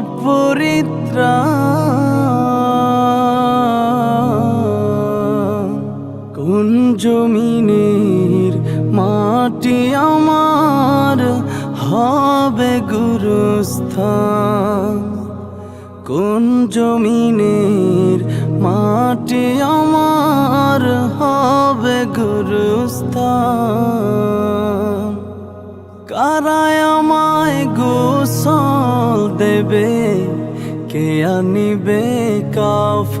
পরিত্রাণ কোন জমিনের মাটি আমার হবে গুরুস্থান? কোন জমিনের মাটি আমার হবে গুরুস্থান? কারায় দেবে? কে আনিবে কাফ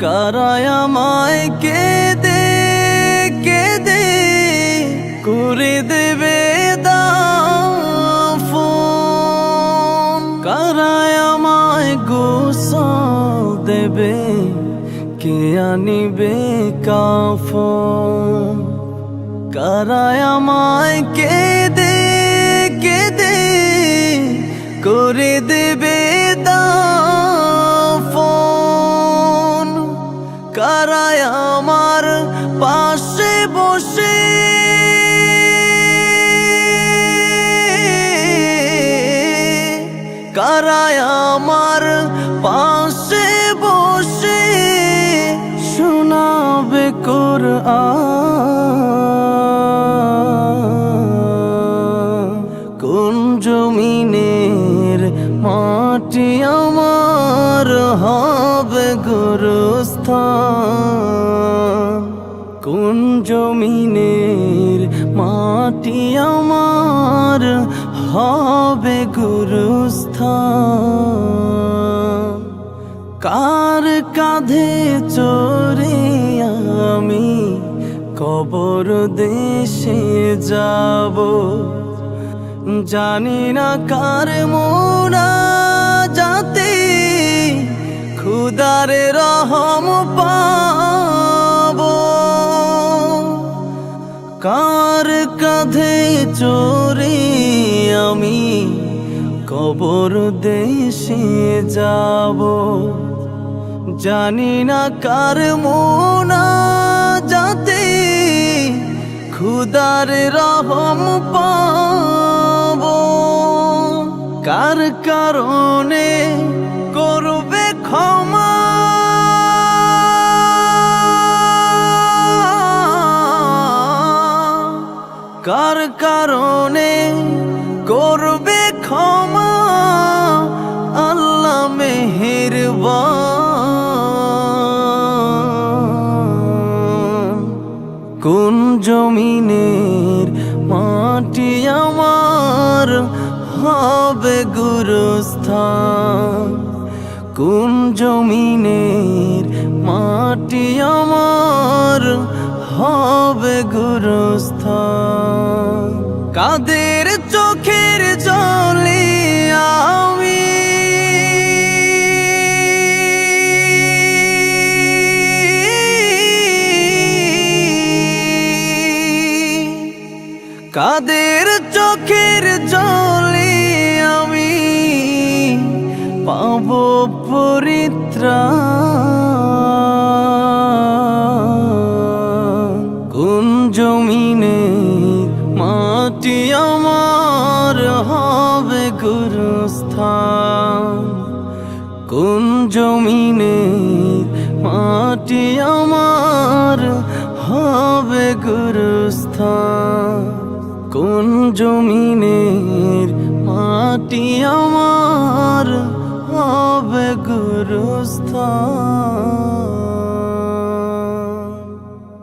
কারায় আমায় কে দে কে দে করে দেবে দাফন? কারায় আমায় গোসল দেবে? কে আনিবে কাফন? কারায় আমায় কে দে দেবে দাফন কারায় আমার পাশে বসে। কারায় আমার পাশে বসে। শোনাবে কোরআন। গুরুস্থান কোন জমিনের মাটি আমার হবে গুরুস্থান? কার কাঁধে চড়ে আমি কবর দেশে যাব? জানি না কার মোনা যাতে, খুদারে রহম কাঁধে চড়ে আমি কবর দেশে যাব। জানি না কার মোনা যাতে খুদার রহম পাব। কার কারণে করবে ক্ষমা কার কারণে করবে ক্ষমা? আল্লাহ মেহেরবান। কোন জমিনের মাটি আমার হবে গুরুস্থান? কোন জমিনের মাটি আমার হবে গুরুস্থান? কাদের চোখের জলে আমি? কাদের চোখের জলে আমি পাব পরিত্রাণ? মাটি আমার হবে গুরুস্থান। কোন জমিনে মাটি আমার হবে গুরুস্থান? কোন জমিনের মাটি আমার হবে গুরুস্থান?